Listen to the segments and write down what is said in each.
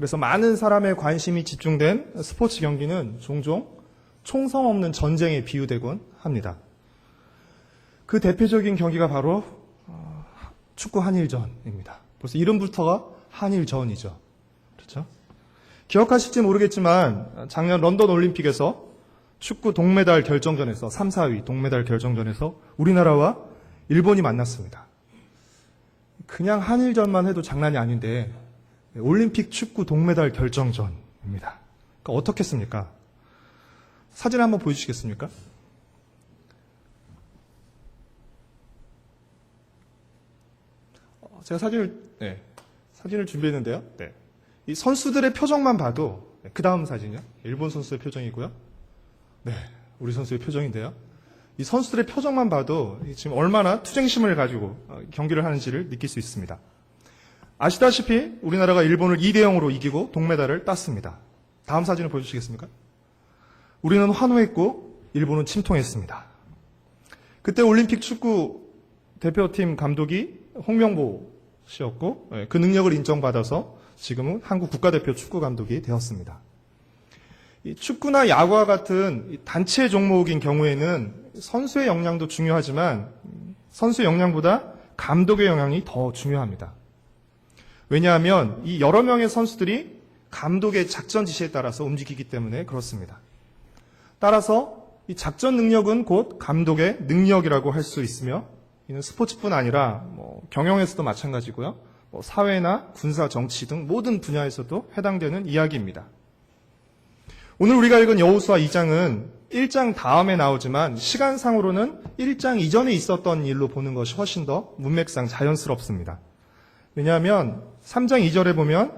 그래서 많은 사람의 관심이 집중된 스포츠 경기는 종종 총성 없는 전쟁에 비유되곤 합니다. 그 대표적인 경기가 바로 어, 축구 한일전입니다. 벌써 이름부터가 한일전이죠. 그렇죠? 기억하실지 모르겠지만 작년 런던 올림픽에서 축구 동메달 결정전에서 3, 4위 동메달 결정전에서 우리나라와 일본이 만났습니다. 그냥 한일전만 해도 장난이 아닌데 올림픽 축구 동메달 결정전입니다. 그러니까 어떻겠습니까? 사진 한번 보여주시겠습니까? 어, 제가 사진을 네, 사진을 준비했는데요. 네. 이 선수들의 표정만 봐도 그 다음 사진이요. 일본 선수의 표정이고요. 네, 우리 선수의 표정인데요. 이 선수들의 표정만 봐도 지금 얼마나 투쟁심을 가지고 어, 경기를 하는지를 느낄 수 있습니다. 아시다시피 우리나라가 일본을 2대 0으로 이기고 동메달을 땄습니다. 다음 사진을 보여주시겠습니까? 우리는 환호했고 일본은 침통했습니다. 그때 올림픽 축구 대표팀 감독이 홍명보 씨였고 예, 그 능력을 인정받아서 지금은 한국 국가대표 축구 감독이 되었습니다. 이 축구나 야구와 같은 이 단체 종목인 경우에는 선수의 역량도 중요하지만 음, 선수의 역량보다 감독의 영향이 더 중요합니다. 왜냐하면 이 여러 명의 선수들이 감독의 작전 지시에 따라서 움직이기 때문에 그렇습니다. 따라서 이 작전 능력은 곧 감독의 능력이라고 할 수 있으며 이는 스포츠뿐 아니라 뭐 경영에서도 마찬가지고요. 뭐 사회나 군사 정치 등 모든 분야에서도 해당되는 이야기입니다. 오늘 우리가 읽은 여호수아 2장은 1장 다음에 나오지만 시간상으로는 1장 이전에 있었던 일로 보는 것이 훨씬 더 문맥상 자연스럽습니다. 왜냐하면 3장 2절에 보면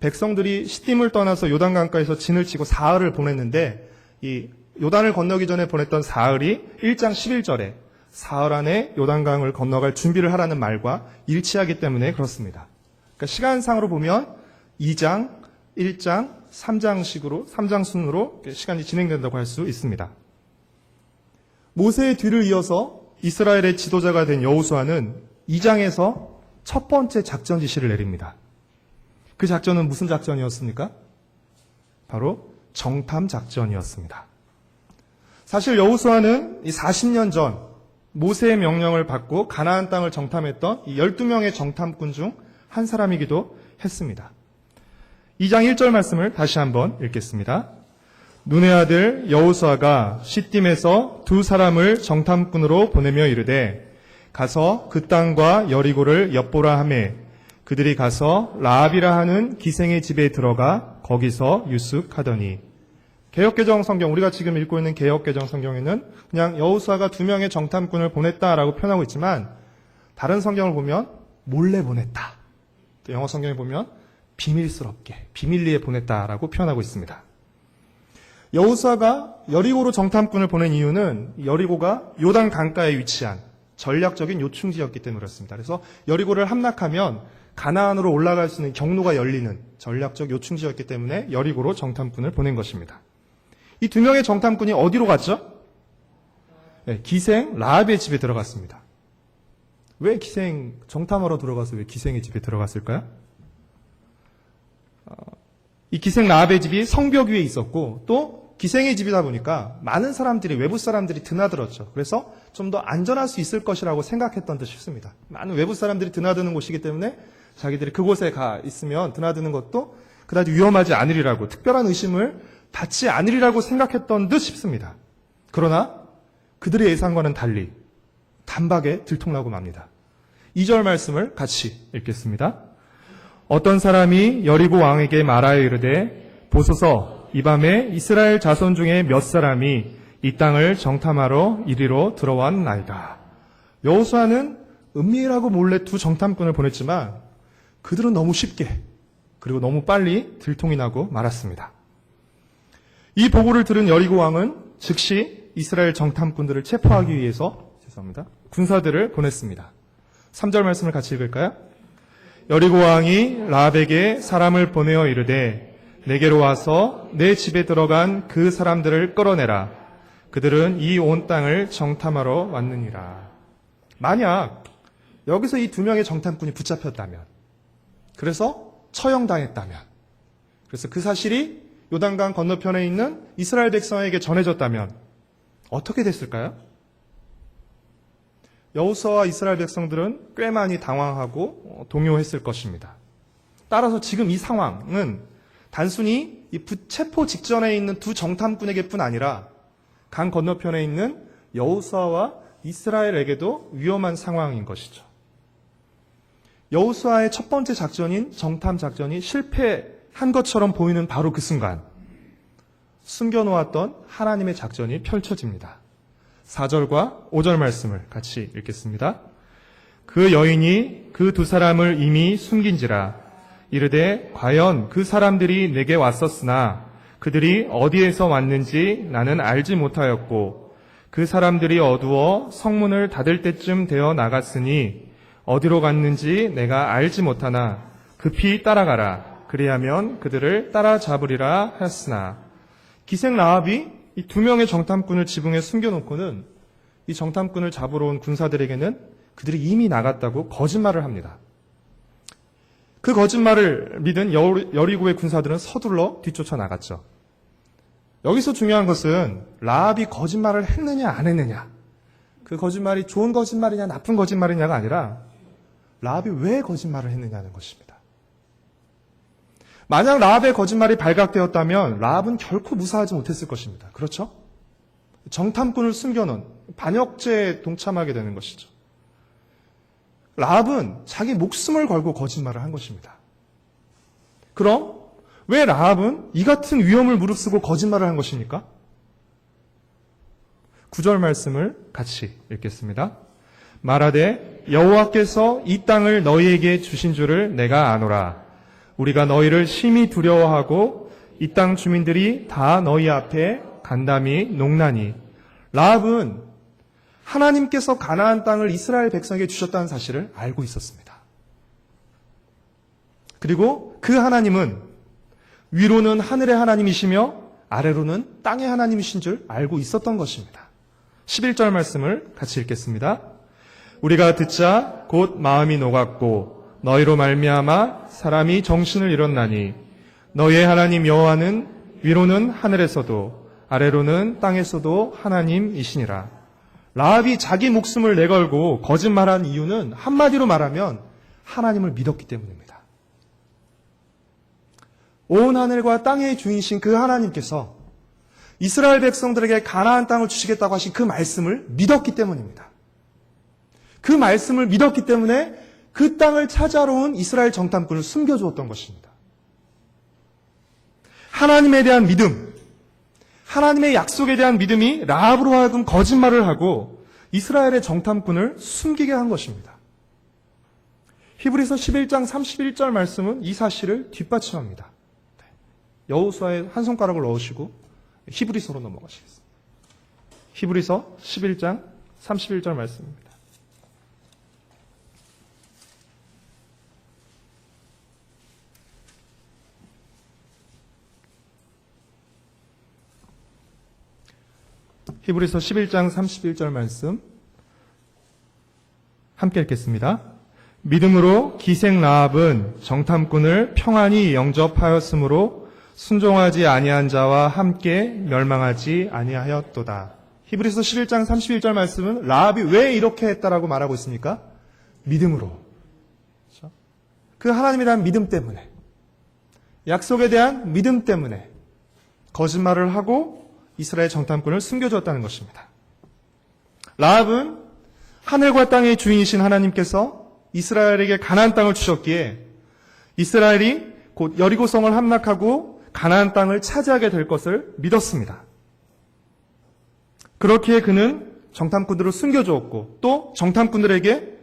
백성들이 시딤을 떠나서 요단 강가에서 진을 치고 사흘을 보냈는데 이 요단을 건너기 전에 보냈던 사흘이 1장 11절에 사흘 안에 요단강을 건너갈 준비를 하라는 말과 일치하기 때문에 그렇습니다. 그러니까 시간상으로 보면 2장, 1장, 3장식으로 3장 순으로 시간이 진행된다고 할 수 있습니다. 모세의 뒤를 이어서 이스라엘의 지도자가 된 여호수아는 2장에서 첫 번째 작전 지시를 내립니다. 그 작전은 무슨 작전이었습니까? 바로 정탐 작전이었습니다. 사실 여호수아는 이 40년 전 모세의 명령을 받고 가나안 땅을 정탐했던 이 12명의 정탐꾼 중 한 사람이기도 했습니다. 2장 1절 말씀을 다시 한번 읽겠습니다. 눈의 아들 여호수아가 시딤에서 두 사람을 정탐꾼으로 보내며 이르되 가서 그 땅과 여리고를 엿보라 하매 그들이 가서 라합이라 하는 기생의 집에 들어가 거기서 유숙하더니 개혁개정 성경 우리가 지금 읽고 있는 개혁개정 성경에는 그냥 여호수아가 두 명의 정탐꾼을 보냈다라고 표현하고 있지만 다른 성경을 보면 몰래 보냈다. 또 영어 성경에 보면 비밀스럽게 비밀리에 보냈다라고 표현하고 있습니다. 여호수아가 여리고로 정탐꾼을 보낸 이유는 여리고가 요단 강가에 위치한 전략적인 요충지였기 때문에 그렇습니다. 그래서 여리고를 함락하면 가나안으로 올라갈 수 있는 경로가 열리는 전략적 요충지였기 때문에 여리고로 정탐꾼을 보낸 것입니다. 이 두 명의 정탐꾼이 어디로 갔죠? 네, 기생 라합의 집에 들어갔습니다. 왜 기생 정탐하러 들어가서 왜 기생의 집에 들어갔을까요? 어, 이 기생 라합의 집이 성벽 위에 있었고 또 기생의 집이다 보니까 많은 사람들이 외부 사람들이 드나들었죠. 그래서 좀 더 안전할 수 있을 것이라고 생각했던 듯 싶습니다. 많은 외부 사람들이 드나드는 곳이기 때문에 자기들이 그곳에 가 있으면 드나드는 것도 그다지 위험하지 않으리라고 특별한 의심을 받지 않으리라고 생각했던 듯 싶습니다. 그러나 그들의 예상과는 달리 단박에 들통나고 맙니다. 2절 말씀을 같이 읽겠습니다. 어떤 사람이 여리고 왕에게 말하여 이르되 보소서 이 밤에 이스라엘 자손 중에 몇 사람이 이 땅을 정탐하러 이리로 들어왔나이다. 여호수아는 은밀하고 몰래 두 정탐꾼을 보냈지만 그들은 너무 쉽게 그리고 너무 빨리 들통이 나고 말았습니다. 이 보고를 들은 여리고 왕은 즉시 이스라엘 정탐꾼들을 체포하기 위해서 죄송합니다. 군사들을 보냈습니다. 3절 말씀을 같이 읽을까요? 여리고 왕이 라합에게 사람을 보내어 이르되 내게로 와서 내 집에 들어간 그 사람들을 끌어내라. 그들은 이 온 땅을 정탐하러 왔느니라. 만약 여기서 이 두 명의 정탐꾼이 붙잡혔다면, 그래서 처형당했다면, 그래서 그 사실이 요단강 건너편에 있는 이스라엘 백성에게 전해졌다면 어떻게 됐을까요? 여호수아와 이스라엘 백성들은 꽤 많이 당황하고 어, 동요했을 것입니다. 따라서 지금 이 상황은 단순히 이 부체포 직전에 있는 두 정탐꾼에게뿐 아니라 강 건너편에 있는 여호수아와 이스라엘에게도 위험한 상황인 것이죠. 여호수아의 첫 번째 작전인 정탐 작전이 실패한 것처럼 보이는 바로 그 순간 숨겨놓았던 하나님의 작전이 펼쳐집니다. 4절과 5절 말씀을 같이 읽겠습니다. 그 여인이 그 두 사람을 이미 숨긴지라 이르되 과연 그 사람들이 내게 왔었으나 그들이 어디에서 왔는지 나는 알지 못하였고 그 사람들이 어두워 성문을 닫을 때쯤 되어 나갔으니 어디로 갔는지 내가 알지 못하나 급히 따라가라 그리하면 그들을 따라잡으리라 하였으나 기생 라합이 이 두 명의 정탐꾼을 지붕에 숨겨놓고는 이 정탐꾼을 잡으러 온 군사들에게는 그들이 이미 나갔다고 거짓말을 합니다. 그 거짓말을 믿은 여- 여리고의 군사들은 서둘러 뒤쫓아 나갔죠. 여기서 중요한 것은 라합이 거짓말을 했느냐 안 했느냐. 그 거짓말이 좋은 거짓말이냐 나쁜 거짓말이냐가 아니라 라합이 왜 거짓말을 했느냐는 것입니다. 만약 라합의 거짓말이 발각되었다면 라합은 결코 무사하지 못했을 것입니다. 그렇죠? 정탐꾼을 숨겨놓은 반역죄에 동참하게 되는 것이죠. 라합은 자기 목숨을 걸고 거짓말을 한 것입니다. 그럼 왜 라합은 이 같은 위험을 무릅쓰고 거짓말을 한 것입니까? 구절 말씀을 같이 읽겠습니다. 말하되 여호와께서 이 땅을 너희에게 주신 줄을 내가 아노라. 우리가 너희를 심히 두려워하고 이 땅 주민들이 다 너희 앞에 간담이 농나니 라합은 하나님께서 가나안 땅을 이스라엘 백성에게 주셨다는 사실을 알고 있었습니다. 그리고 그 하나님은 위로는 하늘의 하나님이시며 아래로는 땅의 하나님이신 줄 알고 있었던 것입니다. 11절 말씀을 같이 읽겠습니다. 우리가 듣자 곧 마음이 녹았고 너희로 말미암아 사람이 정신을 잃었나니 너희의 하나님 여호와는 위로는 하늘에서도 아래로는 땅에서도 하나님이시니라. 라합이 자기 목숨을 내걸고 거짓말한 이유는 한마디로 말하면 하나님을 믿었기 때문입니다. 온 하늘과 땅의 주인이신 그 하나님께서 이스라엘 백성들에게 가나안 땅을 주시겠다고 하신 그 말씀을 믿었기 때문입니다. 그 말씀을 믿었기 때문에 그 땅을 찾아러 온 이스라엘 정탐꾼을 숨겨주었던 것입니다. 하나님에 대한 믿음, 하나님의 약속에 대한 믿음이 라합으로 하여금 거짓말을 하고 이스라엘의 정탐꾼을 숨기게 한 것입니다. 히브리서 11장 31절 말씀은 이 사실을 뒷받침합니다. 네. 여호수아의 한 손가락을 넣으시고 히브리서로 넘어가시겠습니다. 히브리서 11장 31절 말씀입니다. 히브리서 11장 31절 말씀 함께 읽겠습니다. 믿음으로 기생 라합은 정탐꾼을 평안히 영접하였으므로 순종하지 아니한 자와 함께 멸망하지 아니하였도다. 히브리서 11장 31절 말씀은 라합이 왜 이렇게 했다라고 말하고 있습니까? 믿음으로. 그렇죠? 그 하나님에 대한 믿음 때문에 약속에 대한 믿음 때문에 거짓말을 하고 이스라엘 정탐꾼을 숨겨주었다는 것입니다. 라합은 하늘과 땅의 주인이신 하나님께서 이스라엘에게 가나안 땅을 주셨기에 이스라엘이 곧 여리고성을 함락하고 가나안 땅을 차지하게 될 것을 믿었습니다. 그렇기에 그는 정탐꾼들을 숨겨주었고 또 정탐꾼들에게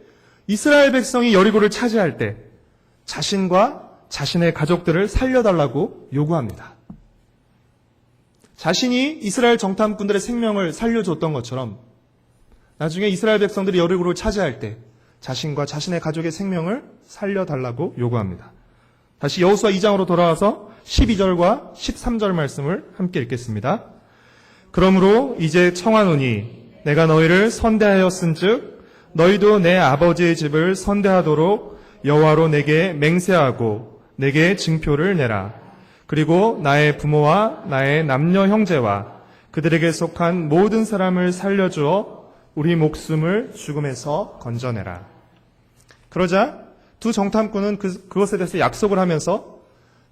이스라엘 백성이 여리고를 차지할 때 자신과 자신의 가족들을 살려달라고 요구합니다. 자신이 이스라엘 정탐꾼들의 생명을 살려줬던 것처럼 나중에 이스라엘 백성들이 여리고를 차지할 때 자신과 자신의 가족의 생명을 살려달라고 요구합니다. 다시 여호수아 2장으로 돌아와서 12절과 13절 말씀을 함께 읽겠습니다. 그러므로 이제 청하노니 내가 너희를 선대하였은즉 너희도 내 아버지의 집을 선대하도록 여호와로 내게 맹세하고 내게 증표를 내라. 그리고 나의 부모와 나의 남녀 형제와 그들에게 속한 모든 사람을 살려주어 우리 목숨을 죽음에서 건져내라. 그러자 두 정탐꾼은 그, 그것에 대해서 약속을 하면서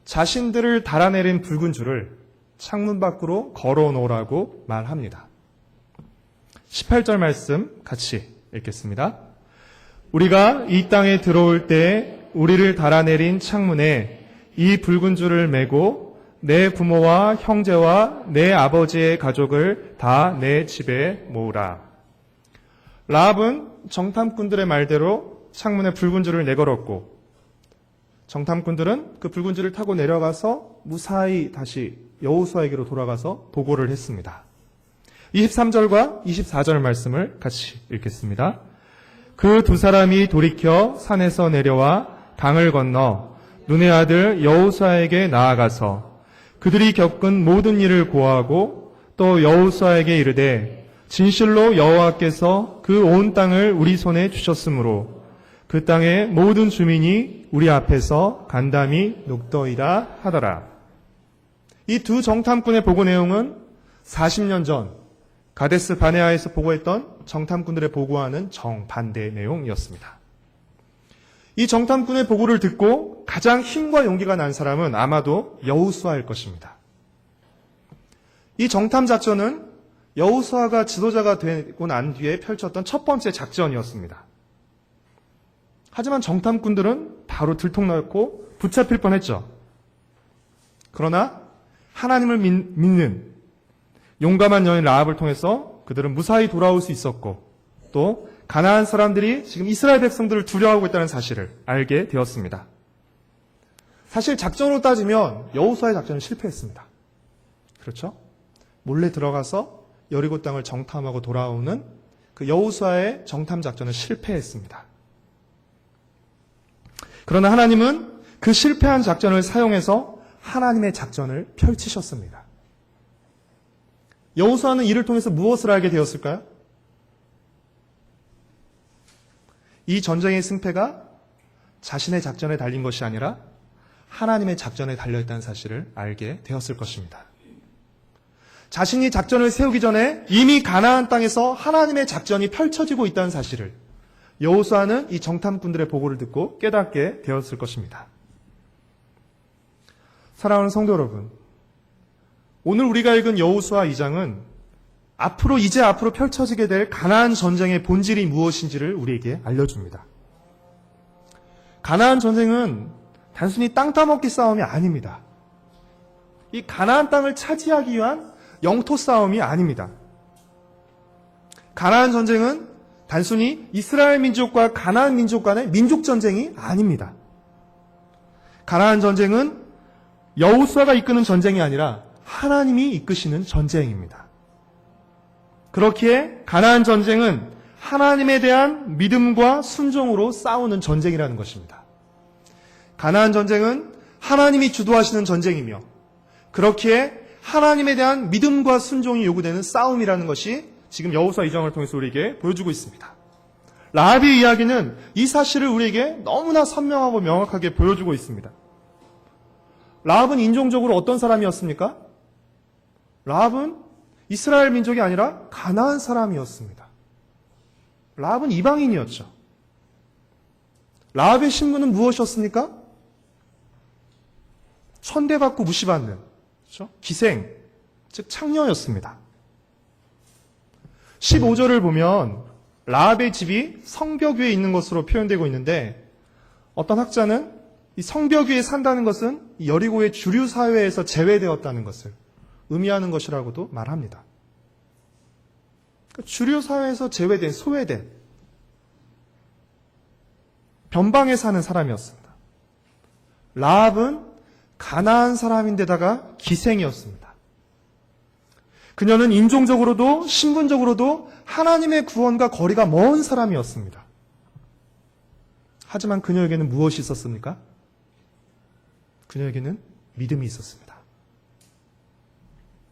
자신들을 달아내린 붉은 줄을 창문 밖으로 걸어 놓으라고 말합니다. 18절 말씀 같이 읽겠습니다. 우리가 이 땅에 들어올 때 우리를 달아내린 창문에 이 붉은 줄을 메고 내 부모와 형제와 내 아버지의 가족을 다 내 집에 모으라. 라합은 정탐꾼들의 말대로 창문에 붉은 줄을 내걸었고 정탐꾼들은 그 붉은 줄을 타고 내려가서 무사히 다시 여호수아에게로 돌아가서 보고를 했습니다. 23절과 24절 말씀을 같이 읽겠습니다. 그 두 사람이 돌이켜 산에서 내려와 강을 건너 눈의 아들 여호수아에게 나아가서 그들이 겪은 모든 일을 고하고 또 여호수아에게 이르되 진실로 여호와께서 그 온 땅을 우리 손에 주셨으므로 그 땅의 모든 주민이 우리 앞에서 간담이 녹더이다 하더라. 이 두 정탐꾼의 보고 내용은 40년 전 가데스 바네아에서 보고했던 정탐꾼들의 보고와는 정반대 내용이었습니다. 이 정탐꾼의 보고를 듣고 가장 힘과 용기가 난 사람은 아마도 여우수아일 것입니다. 이 정탐 작전은 여우수아가 지도자가 되고 난 뒤에 펼쳤던 첫 번째 작전이었습니다. 하지만 정탐꾼들은 바로 들통났고 붙잡힐 뻔했죠. 그러나 하나님을 믿, 믿는 용감한 여인 라합을 통해서 그들은 무사히 돌아올 수 있었고 또 가나안 사람들이 지금 이스라엘 백성들을 두려워하고 있다는 사실을 알게 되었습니다. 사실 작전으로 따지면 여호수아의 작전은 실패했습니다. 그렇죠? 몰래 들어가서 여리고 땅을 정탐하고 돌아오는 그 여호수아의 정탐 작전은 실패했습니다. 그러나 하나님은 그 실패한 작전을 사용해서 하나님의 작전을 펼치셨습니다. 여호수아는 이를 통해서 무엇을 알게 되었을까요? 이 전쟁의 승패가 자신의 작전에 달린 것이 아니라 하나님의 작전에 달려있다는 사실을 알게 되었을 것입니다. 자신이 작전을 세우기 전에 이미 가나안 땅에서 하나님의 작전이 펼쳐지고 있다는 사실을 여호수아는 이 정탐꾼들의 보고를 듣고 깨닫게 되었을 것입니다. 사랑하는 성도 여러분, 오늘 우리가 읽은 여호수아 2장은 앞으로 이제 앞으로 펼쳐지게 될 가나안 전쟁의 본질이 무엇인지를 우리에게 알려줍니다. 가나안 전쟁은 단순히 땅 따먹기 싸움이 아닙니다. 이 가나안 땅을 차지하기 위한 영토 싸움이 아닙니다. 가나안 전쟁은 단순히 이스라엘 민족과 가나안 민족 간의 민족 전쟁이 아닙니다. 가나안 전쟁은 여호수아가 이끄는 전쟁이 아니라 하나님이 이끄시는 전쟁입니다. 그렇기에 가나안 전쟁은 하나님에 대한 믿음과 순종으로 싸우는 전쟁이라는 것입니다. 가나안 전쟁은 하나님이 주도하시는 전쟁이며 그렇기에 하나님에 대한 믿음과 순종이 요구되는 싸움이라는 것이 지금 여호수아 이정을 통해서 우리에게 보여주고 있습니다. 라합의 이야기는 이 사실을 우리에게 너무나 선명하고 명확하게 보여주고 있습니다. 라합은 인종적으로 어떤 사람이었습니까? 라합은 이스라엘 민족이 아니라 가나안 사람이었습니다. 라합은 이방인이었죠. 라합의 신분은 무엇이었습니까? 천대받고 무시받는 그렇죠? 기생, 즉 창녀였습니다. 15절을 보면 라합의 집이 성벽 위에 있는 것으로 표현되고 있는데 어떤 학자는 이 성벽 위에 산다는 것은 여리고의 주류 사회에서 제외되었다는 것을 의미하는 것이라고도 말합니다. 주류 사회에서 제외된 소외된 변방에 사는 사람이었습니다. 라합은 가나안 사람인데다가 기생이었습니다. 그녀는 인종적으로도 신분적으로도 하나님의 구원과 거리가 먼 사람이었습니다. 하지만 그녀에게는 무엇이 있었습니까? 그녀에게는 믿음이 있었습니다.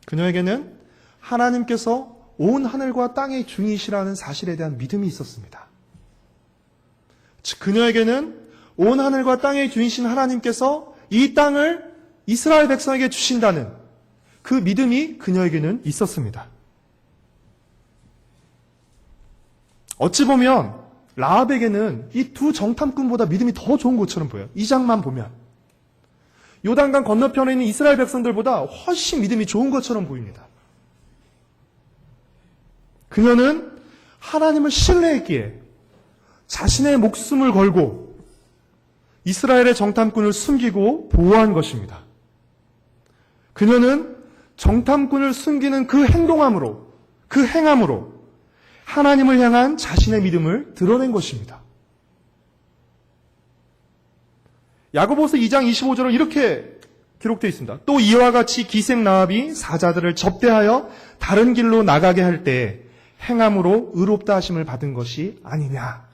그녀에게는 하나님께서 온 하늘과 땅의 주인이시라는 사실에 대한 믿음이 있었습니다. 즉, 그녀에게는 온 하늘과 땅의 주인이신 하나님께서 이 땅을 이스라엘 백성에게 주신다는 그 믿음이 그녀에게는 있었습니다. 어찌 보면 라합에게는 이 두 정탐꾼보다 믿음이 더 좋은 것처럼 보여요. 이 장만 보면. 요단강 건너편에 있는 이스라엘 백성들보다 훨씬 믿음이 좋은 것처럼 보입니다. 그녀는 하나님을 신뢰했기에 자신의 목숨을 걸고 이스라엘의 정탐꾼을 숨기고 보호한 것입니다. 그녀는 정탐꾼을 숨기는 그 행동함으로, 그 행함으로 하나님을 향한 자신의 믿음을 드러낸 것입니다. 야고보서 2장 25절은 이렇게 기록되어 있습니다. 또 이와 같이 기생 나합이 사자들을 접대하여 다른 길로 나가게 할 때 행함으로 의롭다 하심을 받은 것이 아니냐.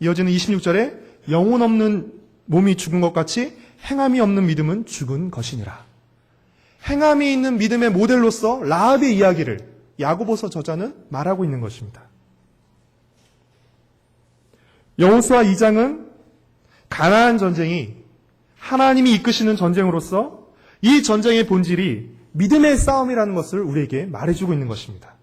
이어지는 26절에 영혼 없는 몸이 죽은 것 같이 행함이 없는 믿음은 죽은 것이니라. 행함이 있는 믿음의 모델로서 라합의 이야기를 야고보서 저자는 말하고 있는 것입니다. 여호수아 2장은 가나안 전쟁이 하나님이 이끄시는 전쟁으로서 이 전쟁의 본질이 믿음의 싸움이라는 것을 우리에게 말해주고 있는 것입니다.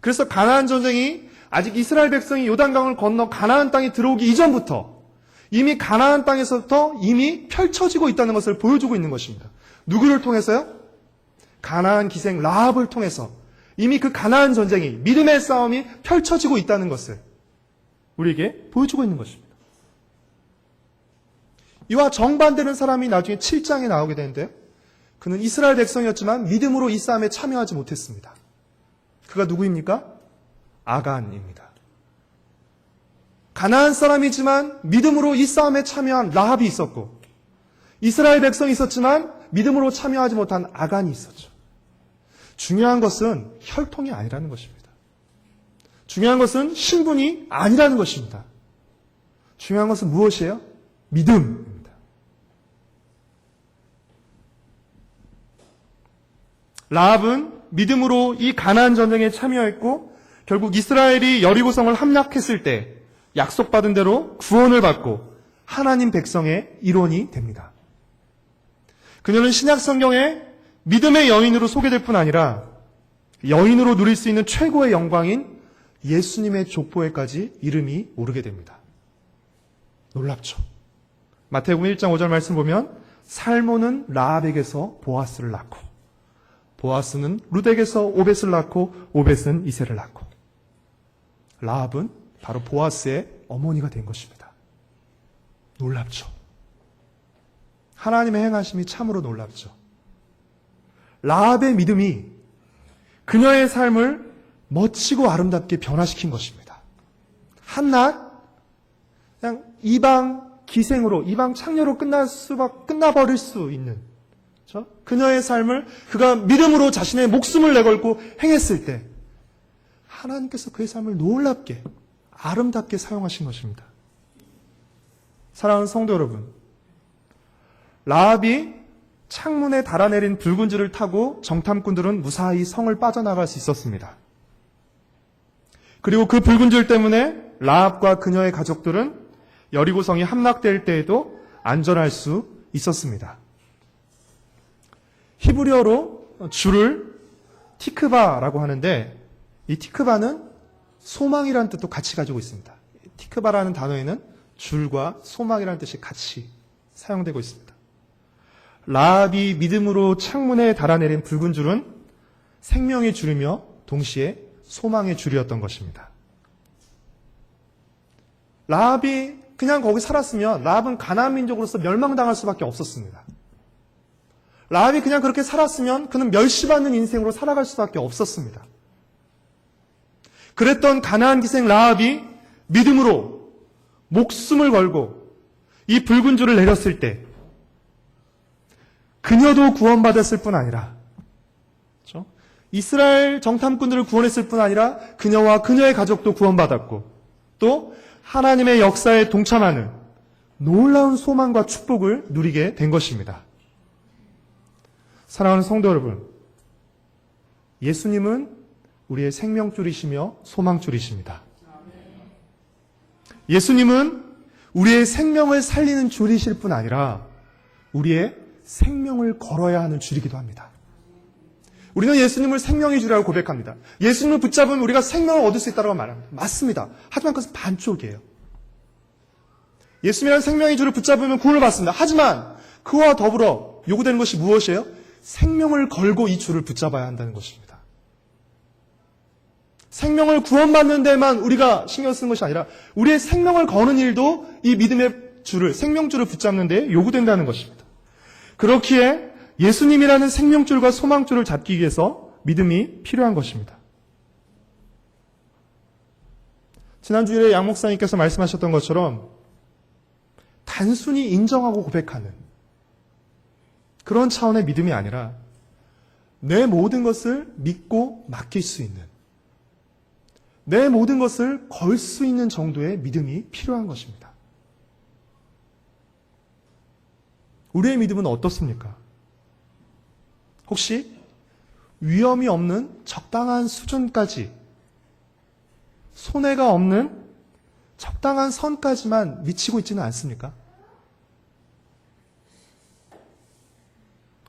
그래서 가나안 전쟁이 아직 이스라엘 백성이 요단강을 건너 가나안 땅에 들어오기 이전부터 이미 가나안 땅에서부터 이미 펼쳐지고 있다는 것을 보여주고 있는 것입니다. 누구를 통해서요? 가나안 기생 라합을 통해서 이미 그 가나안 전쟁이 믿음의 싸움이 펼쳐지고 있다는 것을 우리에게 보여주고 있는 것입니다. 이와 정반되는 사람이 나중에 7장에 나오게 되는데요. 그는 이스라엘 백성이었지만 믿음으로 이 싸움에 참여하지 못했습니다. 그가 누구입니까? 아간입니다. 가나안 사람이지만 믿음으로 이 싸움에 참여한 라합이 있었고 이스라엘 백성이 있었지만 믿음으로 참여하지 못한 아간이 있었죠. 중요한 것은 혈통이 아니라는 것입니다. 중요한 것은 신분이 아니라는 것입니다. 중요한 것은 무엇이에요? 믿음입니다. 라합은 믿음으로 이 가나안 전쟁에 참여했고 결국 이스라엘이 여리고성을 함락했을 때 약속받은 대로 구원을 받고 하나님 백성의 일원이 됩니다. 그녀는 신약 성경에 믿음의 여인으로 소개될 뿐 아니라 여인으로 누릴 수 있는 최고의 영광인 예수님의 족보에까지 이름이 오르게 됩니다. 놀랍죠? 마태복음 1장 5절 말씀 보면 살모는 라합에게서 보아스를 낳고 보아스는 룻에게서 오벳을 낳고 오벳은 이세를 낳고 라합은 바로 보아스의 어머니가 된 것입니다. 놀랍죠? 하나님의 행하심이 참으로 놀랍죠. 라합의 믿음이 그녀의 삶을 멋지고 아름답게 변화시킨 것입니다. 한낱 그냥 이방 기생으로 이방 창녀로 끝날 수밖 끝나버릴 수 있는 그렇죠? 그녀의 삶을 그가 믿음으로 자신의 목숨을 내걸고 행했을 때 하나님께서 그의 삶을 놀랍게 아름답게 사용하신 것입니다. 사랑하는 성도 여러분, 라합이 창문에 달아내린 붉은 줄을 타고 정탐꾼들은 무사히 성을 빠져나갈 수 있었습니다. 그리고 그 붉은 줄 때문에 라합과 그녀의 가족들은 여리고성이 함락될 때에도 안전할 수 있었습니다. 히브리어로 줄을 티크바라고 하는데 이 티크바는 소망이라는 뜻도 같이 가지고 있습니다. 티크바라는 단어에는 줄과 소망이라는 뜻이 같이 사용되고 있습니다. 라합이 믿음으로 창문에 달아내린 붉은 줄은 생명의 줄이며 동시에 소망의 줄이었던 것입니다. 라합이 그냥 거기 살았으면 라합은 가나안 민족으로서 멸망당할 수밖에 없었습니다. 라합이 그냥 그렇게 살았으면 그는 멸시받는 인생으로 살아갈 수밖에 없었습니다. 그랬던 가나안 기생 라합이 믿음으로 목숨을 걸고 이 붉은 줄을 내렸을 때 그녀도 구원받았을 뿐 아니라? 이스라엘 정탐꾼들을 구원했을 뿐 아니라 그녀와 그녀의 가족도 구원받았고 또 하나님의 역사에 동참하는 놀라운 소망과 축복을 누리게 된 것입니다. 사랑하는 성도 여러분, 예수님은 우리의 생명줄이시며 소망줄이십니다. 예수님은 우리의 생명을 살리는 줄이실 뿐 아니라 우리의 생명을 걸어야 하는 줄이기도 합니다. 우리는 예수님을 생명의 줄이라고 고백합니다. 예수님을 붙잡으면 우리가 생명을 얻을 수 있다고 말합니다. 맞습니다. 하지만 그것은 반쪽이에요. 예수님이라는 생명의 줄을 붙잡으면 구원을 받습니다. 하지만 그와 더불어 요구되는 것이 무엇이에요? 생명을 걸고 이 줄을 붙잡아야 한다는 것입니다. 생명을 구원받는 데만 우리가 신경 쓰는 것이 아니라 우리의 생명을 거는 일도 이 믿음의 줄을, 생명줄을 붙잡는 데 요구된다는 것입니다. 그렇기에 예수님이라는 생명줄과 소망줄을 잡기 위해서 믿음이 필요한 것입니다. 지난주일에 양 목사님께서 말씀하셨던 것처럼 단순히 인정하고 고백하는 그런 차원의 믿음이 아니라 내 모든 것을 믿고 맡길 수 있는 내 모든 것을 걸 수 있는 정도의 믿음이 필요한 것입니다. 우리의 믿음은 어떻습니까? 혹시 위험이 없는 적당한 수준까지 손해가 없는 적당한 선까지만 미치고 있지는 않습니까?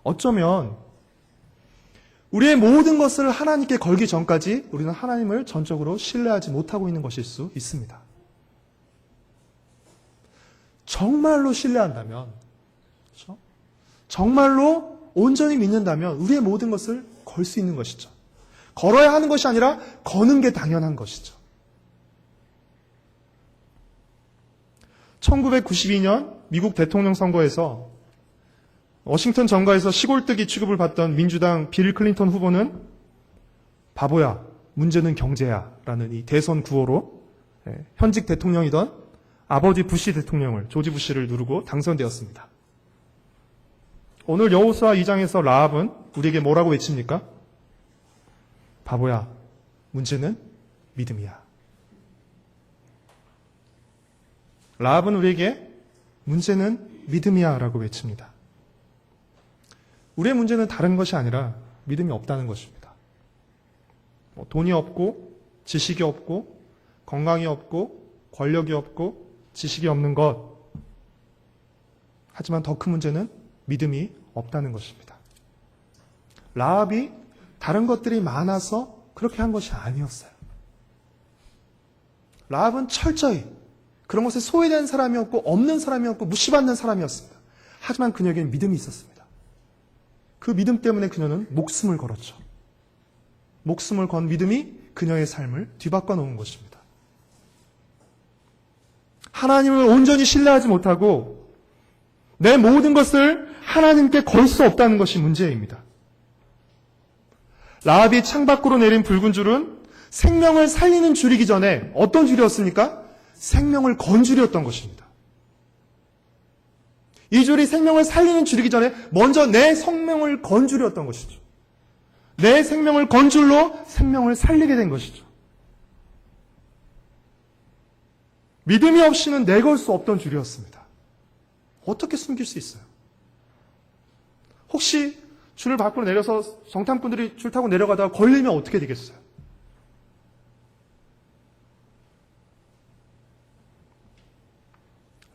어쩌면 우리의 모든 것을 하나님께 걸기 전까지 우리는 하나님을 전적으로 신뢰하지 못하고 있는 것일 수 있습니다. 정말로 신뢰한다면, 그렇죠? 정말로 온전히 믿는다면 우리의 모든 것을 걸 수 있는 것이죠. 걸어야 하는 것이 아니라 거는 게 당연한 것이죠. 1992년 미국 대통령 선거에서 워싱턴 정가에서 시골뜨기 취급을 받던 민주당 빌 클린턴 후보는 바보야, 문제는 경제야 라는 이 대선 구호로 예, 현직 대통령이던 아버지 부시 대통령을 조지 부시를 누르고 당선되었습니다. 오늘 여호수아 2장에서 라합은 우리에게 뭐라고 외칩니까? 바보야, 문제는 믿음이야. 라합은 우리에게 문제는 믿음이야 라고 외칩니다. 우리의 문제는 다른 것이 아니라 믿음이 없다는 것입니다. 뭐 돈이 없고, 지식이 없고, 건강이 없고, 권력이 없고, 지식이 없는 것. 하지만 더 큰 문제는 믿음이 없다는 것입니다. 라합이 다른 것들이 많아서 그렇게 한 것이 아니었어요. 라합은 철저히 그런 것에 소외된 사람이었고 없는 사람이었고 무시받는 사람이었습니다. 하지만 그녀에게는 믿음이 있었습니다. 그 믿음 때문에 그녀는 목숨을 걸었죠. 목숨을 건 믿음이 그녀의 삶을 뒤바꿔 놓은 것입니다. 하나님을 온전히 신뢰하지 못하고 내 모든 것을 하나님께 걸 수 없다는 것이 문제입니다. 라합이 창밖으로 내린 붉은 줄은 생명을 살리는 줄이기 전에 어떤 줄이었습니까? 생명을 건 줄이었던 것입니다. 이 줄이 생명을 살리는 줄이기 전에 먼저 내 생명을 건 줄이었던 것이죠. 내 생명을 건 줄로 생명을 살리게 된 것이죠. 믿음이 없이는 내걸 수 없던 줄이었습니다. 어떻게 숨길 수 있어요? 혹시 줄을 밖으로 내려서 정탐꾼들이 줄 타고 내려가다가 걸리면 어떻게 되겠어요?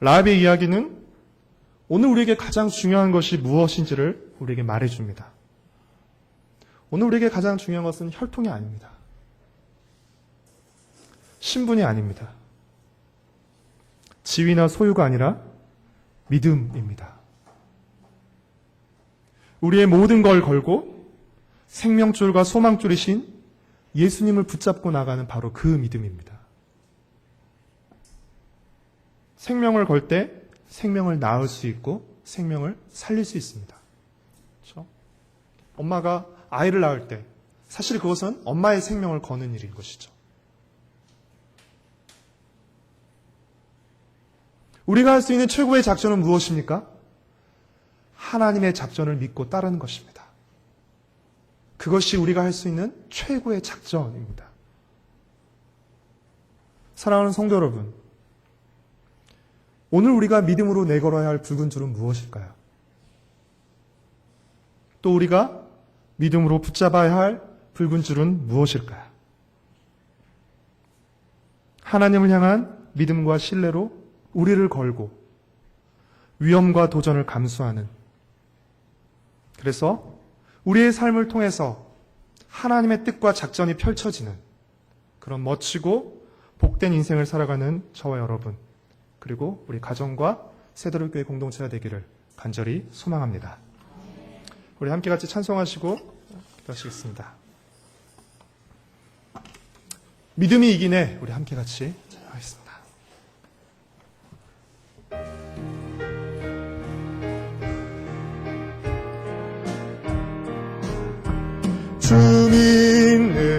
라합의 이야기는 오늘 우리에게 가장 중요한 것이 무엇인지를 우리에게 말해줍니다. 오늘 우리에게 가장 중요한 것은 혈통이 아닙니다. 신분이 아닙니다. 지위나 소유가 아니라 믿음입니다. 우리의 모든 걸 걸고 생명줄과 소망줄이신 예수님을 붙잡고 나가는 바로 그 믿음입니다. 생명을 걸 때 생명을 낳을 수 있고 생명을 살릴 수 있습니다. 그렇죠? 엄마가 아이를 낳을 때 사실 그것은 엄마의 생명을 거는 일인 것이죠. 우리가 할 수 있는 최고의 작전은 무엇입니까? 하나님의 작전을 믿고 따르는 것입니다. 그것이 우리가 할 수 있는 최고의 작전입니다. 사랑하는 성도 여러분, 오늘 우리가 믿음으로 내걸어야 할 붉은 줄은 무엇일까요? 또 우리가 믿음으로 붙잡아야 할 붉은 줄은 무엇일까요? 하나님을 향한 믿음과 신뢰로 우리를 걸고 위험과 도전을 감수하는 그래서 우리의 삶을 통해서 하나님의 뜻과 작전이 펼쳐지는 그런 멋지고 복된 인생을 살아가는 저와 여러분 그리고 우리 가정과 세도록교회 공동체가 되기를 간절히 소망합니다. 우리 함께 같이 찬송하시고 기도하시겠습니다. 믿음이 이기네 우리 함께 같이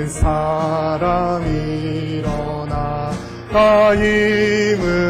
사람 일어나 다 힘을